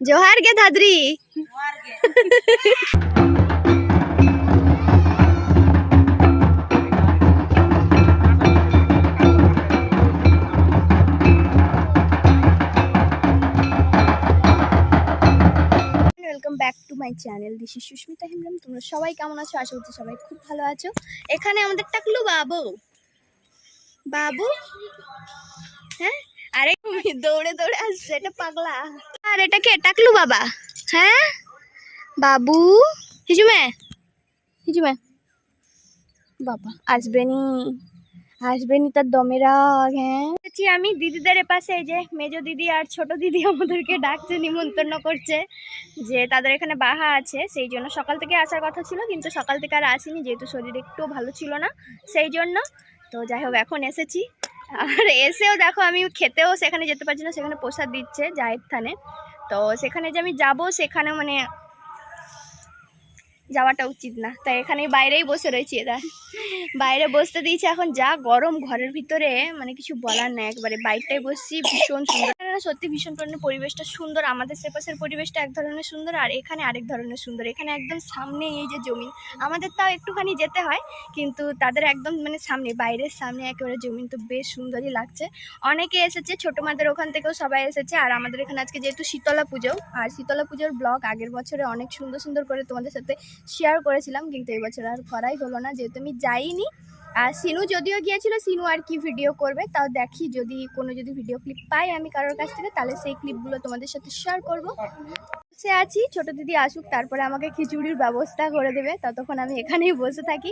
জোহার গে ধাদ্রি। Welcome back to my channel this Susmita Hembram তোমরা সবাই কেমন আছো? আশা করছি সবাই খুব ভালো আছো। এখানে আমাদের টাকলু বাবু। বাবু? হ্যাঁ? দৌড়ে দৌড়ে আসছে, এটা পাগলা। আর এটা কে? টাকলু বাবা। হ্যাঁ? বাবু? হিজুমে? হিজুমে? বাবা আসবে নি আসবে নি তার দমে রাগ হ্যাঁ? আমি দিদিদের পাশে যে মেজো দিদি আর ছোট দিদি আমাদেরকে ডাকছে, নিমন্ত্রণ করছে যে তাদের এখানে বাহা আছে, সেই জন্য সকাল থেকে আসার কথা ছিল, কিন্তু সকাল থেকে আর আসিনি, যেহেতু শরীর একটু ভালো ছিল না, সেই জন্য। তো যাই হোক, এখন এসেছি। আর এসেও দেখো আমি খেতেও সেখানে যেতে পারছি না, সেখানে প্রসাদ দিচ্ছে জায়ের থানে তো সেখানে যে আমি যাব সেখানে মানে যাওয়াটা উচিত না। তাই এখানে বাইরেই বসে রয়েছি এরা। বাইরে বসতে দিয়েছে, এখন যা গরম ঘরের ভিতরে মানে কিছু বলার নাই, একবারে বাইকটায় বসছি, ভীষণ সুন্দর এখানে সত্যি ভীষণ পরিমাণে পরিবেশটা সুন্দর, আমাদের সেপাশের পরিবেশটা এক ধরনের সুন্দর আর এখানে আরেক ধরনের সুন্দর। এখানে একদম সামনে এই যে জমিন, আমাদের তাও একটুখানি যেতে হয় কিন্তু তাদের একদম মানে সামনে, বাইরের সামনে একেবারে জমিন তো বেশ সুন্দরই লাগছে। অনেকে এসেছে, ছোটো মাদের ওখান থেকেও সবাই এসেছে আর আমাদের এখানে আজকে যেহেতু শীতলা পুজো আর শীতলা পুজোর ব্লগ আগের বছরে অনেক সুন্দর সুন্দর করে তোমাদের সাথে শেয়ার করেছিলাম কিন্তু এই বছর আর করাই হলো না, যেহেতু আমি যাইনি। আর সিনু যদিও গিয়েছিল, সিনু আর কি ভিডিও করবে, তাও দেখি যদি কোনো যদি ভিডিও ক্লিপ পাই আমি কারোর কাছ থেকে, তাহলে সেই ক্লিপগুলো তোমাদের সাথে শেয়ার করব। বসে আছি, ছোট দিদি আসুক, তারপরে আমাকে খিচুড়ির ব্যবস্থা করে দেবে। ততক্ষণ আমি এখানেই বসে থাকি।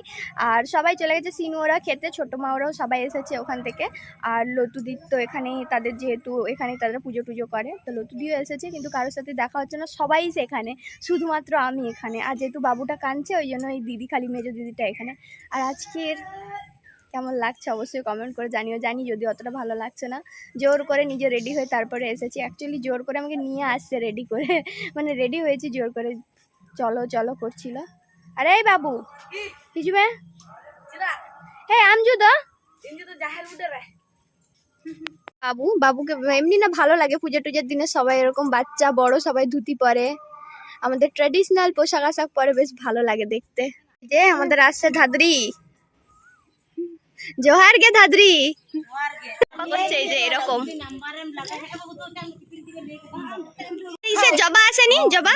আর সবাই চলে গেছে, সিনু ওরা খেতে, ছোটো মা ওরাও সবাই এসেছে ওখান থেকে। আর লতুদির তো এখানেই, তাদের যেহেতু এখানেই তাদের পুজো টুজো করে, তো লতুদিও এসেছে, কিন্তু কারোর সাথে দেখা হচ্ছে না, সবাই সেখানে, শুধুমাত্র আমি এখানে। আর যেহেতু বাবুটা কাঁদছে, ওই জন্য এই দিদি, খালি মেজো দিদিটা এখানে। আর আজকের কেমন লাগছে অবশ্যই কমেন্ট করে জানিও। জানি যদি অতটা ভালো লাগছে না জোর করে নিজে রেডি হয়ে তারপরে এসেছি। অ্যাকচুয়ালি জোর করে আমাকে নিয়ে আসছে রেডি করে। মানে রেডি হয়েছি জোর করে। চলো চলো করছিল। আরে এই বাবু হিজুমে হে আমজু তো বাবু বাবুকে এমনি না ভালো লাগে পুজো টুজোর দিনে সবাই এরকম বাচ্চা বড় সবাই ধুতি পরে। আমাদের ট্র্যাডিশনাল পোশাক আশাক পরে বেশ ভালো লাগে দেখতে। যে আমাদের আসছে ধাদ্রি। জোহার গে ধাদ্রি। করছে এই যে এরকম। ইসে জবা আসেনি? জবা?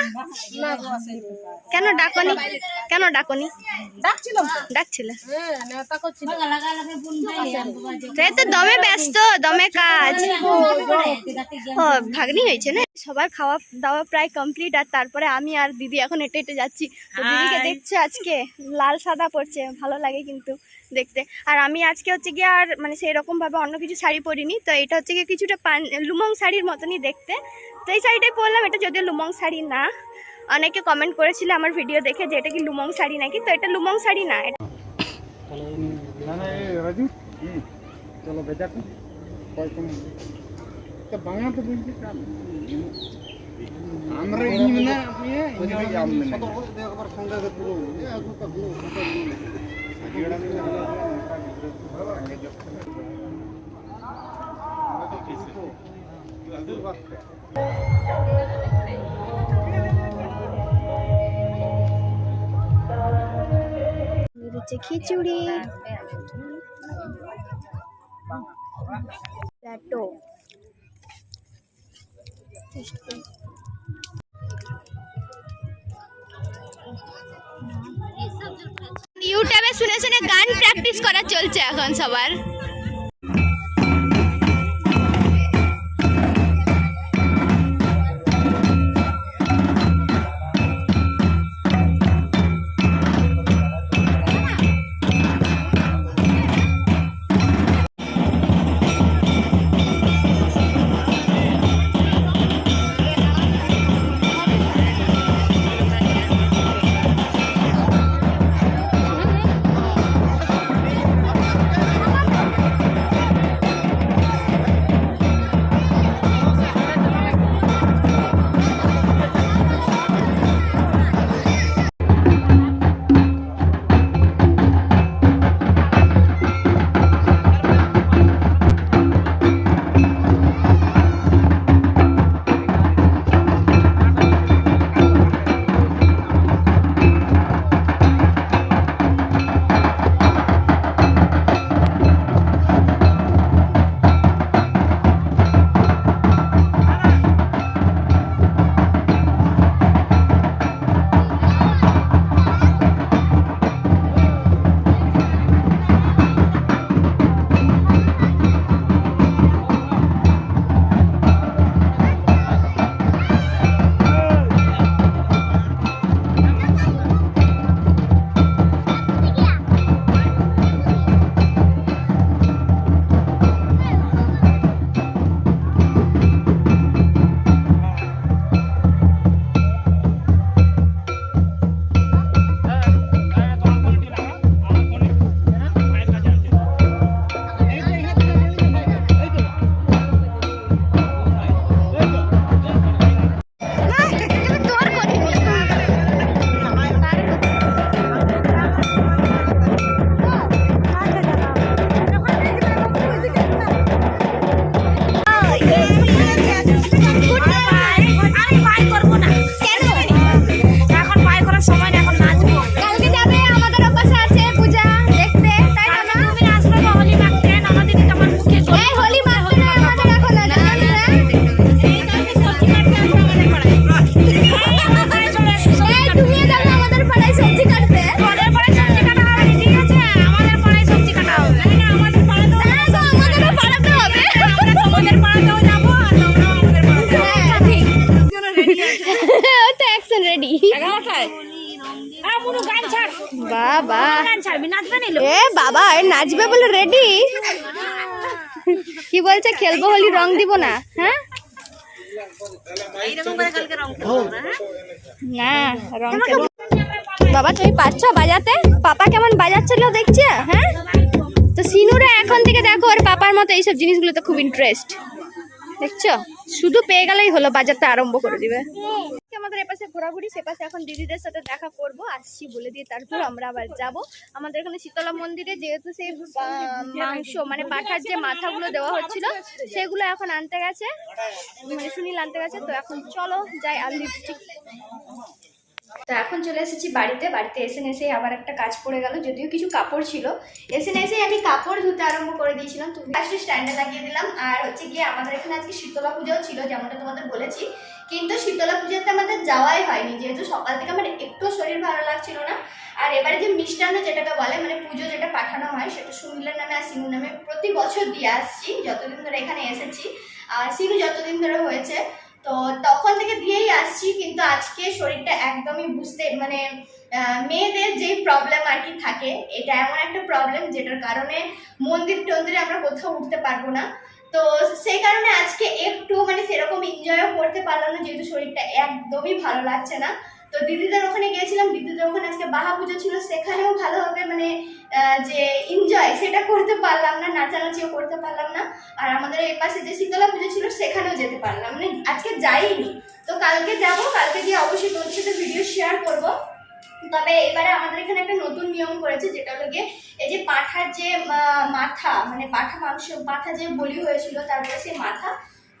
কেন ডাকনি? কেন ডাকনি? ডাকছিল। তো তো দমে ব্যস্ত দমে কাজ। ও ভাগ্নি হয়েছে না? সবার খাওয়া দাওয়া প্রায় কমপ্লিট আর তারপরে আমি আর দিদি এখন হেঁটে হেঁটে যাচ্ছি। দিদিকে দেখছ আজকে লাল সাদা পড়ছে ভালো লাগে কিন্তু। দেখতে। আর আমি আজকে হচ্ছে গিয়ে আর মানে সেই রকম ভাবে অন্য কিছু শাড়ি পরিনি। তো এটা হচ্ছে গিয়ে কিছুটা পান লুমং শাড়ির মতনই দেখতে। তো এই শাড়িটাই পরলাম এটা যদিও লুমং শাড়ি না। অনেকে কমেন্ট করেছিল আমার ভিডিও দেখে যে এটা কি লুমং শাড়ি নাকি? তো এটা লুমং শাড়ি না এটা চলো বেজা আমরা না আপনি এই আমনে একবার সঙ্গে পুরো হচ্ছে খিচুড়ি প্ল্যাটো শুনে শুনে গান প্র্যাকটিস করা চলছে এখন সবার। বাবা। এ বাবা নাচবে বলে রেডি কি বলছে? খেলব হলি রং দিব না হ্যাঁ? না হ্যাঁ? রং বাবা তুমি পাচ্ছ বাজাতে? পাপা কেমন বাজাচ্ছিল দেখছে? হ্যাঁ? তো সিনুরা এখন থেকে দেখো ওর পাপার মতো এইসব জিনিসগুলোতে খুব ইন্টারেস্ট দেখছ? শুধু পেয়ে গেলেই হলো, বাজারটা আরম্ভ করে দিবে। আমাদের এপাশে ঘোরাঘুরি, সেপাশে এখন দিদিদের সাথে দেখা করব, আসছি বলে দিয়ে তারপর আমরা আবার যাব। আমাদের এখানে শীতলা মন্দিরে যেহেতু সেই মাংস মানে পাঠার যে মাথাগুলো দেওয়া হচ্ছিল, সেগুলো এখন আনতে গেছে। মানে সুনীল আনতে গেছে, তো এখন চলো যাই আর লিপস্টিক তো এখন চলে এসেছি বাড়িতে। বাড়িতে এসে এসে আবার একটা কাজ পড়ে গেল, যদিও কিছু কাপড় ছিল। এসে এসে আমি কাপড় ধুতে আরম্ভ করে দিয়েছিলাম। তো ফার্স্টে স্ট্যান্ডে লাগিয়ে দিলাম। আর হচ্ছে গিয়ে আমাদের এখানে আজকে শীতলা পুজোও ছিল, যেমনটা তোমাদের বলেছি। কিন্তু শীতলা পুজোতে আমাদের যাওয়াই হয়নি, যেহেতু সকাল থেকে আমার একটু শরীর ভালো লাগছিল না। আর এবারে যে মিষ্টান্ন যেটাকে বলে মানে পুজো যেটা পাঠানো হয়, সেটা সুনীলের নামে আর সিনুর নামে প্রতি বছর দিয়ে আসছি, যতদিন ধরে এখানে এসেছি। আর সিনু যতদিন ধরে হয়েছে তো তখন থেকে দিয়েই আসছি, কিন্তু আজকে শরীরটা একদমই বুঝতে মানে মেয়েদের যেই প্রবলেম আর কি থাকে, এটা এমন একটা প্রবলেম যেটার কারণে মন্দির টন্দিরে আমরা কোথাও উঠতে পারব না। তো সেই কারণে আজকে একটু মানে সেরকম এনজয়ও করতে পারলাম না, যেহেতু শরীরটা একদমই ভালো লাগছে না। তো দিদিদের ওখানে গিয়েছিলাম, দিদিদের ওখানে আজকে বাহা পুজো ছিল, সেখানেও ভালোভাবে মানে যে এনজয় সেটা করতে পারলাম না, নাচানাচিও করতে পারলাম না, আর আমাদের এই পাশে যে শীতলা পুজো ছিল, সেখানেও যেতে পারলাম মানে আজকে যাইনি। তো কালকে যাব, কালকে গিয়ে অবশ্যই তোদের সাথে ভিডিও শেয়ার করব। তবে এবারে আমাদের এখানে একটা নতুন নিয়ম করেছে, যেটা হলো গিয়ে এই যে পাঠার যে মাথা মানে পাঠা মাংস, পাঠা যে বলি হয়েছিল, তারপরে সেই মাথা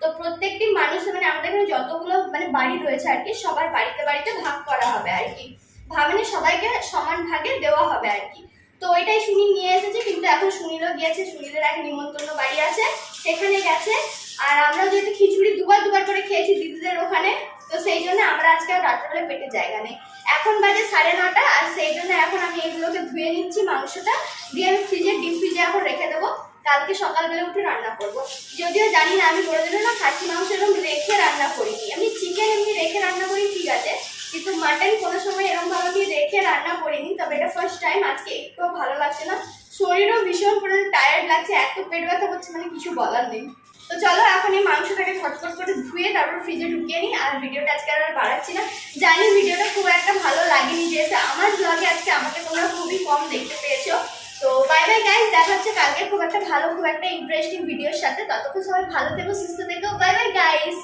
তো প্রত্যেকটি মানুষ মানে আমাদের এখানে যতগুলো মানে বাড়ি রয়েছে আর কি, সবার বাড়িতে বাড়িতে ভাগ করা হবে আর কি। ভাগ মানে সবাইকে সমান ভাগে দেওয়া হবে আর কি। তো ওইটাই সুনীল নিয়ে এসেছে, কিন্তু এখন সুনীলও গিয়েছে, সুনীলের এক নিমন্ত্রণ বাড়ি আছে, সেখানে গেছে। আর আমরা যেহেতু খিচুড়ি দুবার দুবার করে খেয়েছি দিদিদের ওখানে, তো সেই জন্য আমরা আজকে রাত্রেবেলা পেটে জায়গা নেই। এখন বাজে সাড়ে নটা, আর সেই জন্য এখন আমি এগুলোকে ধুয়ে নিচ্ছি, মাংসটা, দিয়ে আমি ফ্রিজে ডিপ ফ্রিজে এখন রেখে দেবো। কালকে সকালবেলা উঠে রান্না করব। যদিও জানি না, আমি কোনোদিনও না, খাসি, মাংস এরকম রেখে রান্না করিনি। আমি চিকেন এমনি রেখে রান্না করি, ঠিক আছে। কিন্তু মাটন কোনো সময় এরকম ভাবে আমি রেখে রান্না করিনি, তবে এটা ফার্স্ট টাইম আজকে একটু ভালো লাগছে না। শরীরও ভীষণ পরিমাণে টায়ার্ড লাগছে, এত পেট ব্যথা করছে মানে কিছু বলার নেই। তো চলো, এখন এই মাংসটাকে ঝটপট করে ধুয়ে তারপর ফ্রিজে ঢুকিয়ে নিই, আর ভিডিওটা আজকে আর বাড়াচ্ছি না। জানি ভিডিওটা খুব একটা ভালো লাগেনি, যেহেতু আমার ব্লগে আজকে আমাকে তোমরা খুবই কম দেখতে পেয়েছ। তো বাই বাই গাইস দেখা হচ্ছে কালকে। খুব একটা ভালো, খুব একটা ইন্টারেস্টিং ভিডিওর সাথে। ততক্ষণ সবাই ভালো থেকো, সুস্থ থেকো। Bye bye guys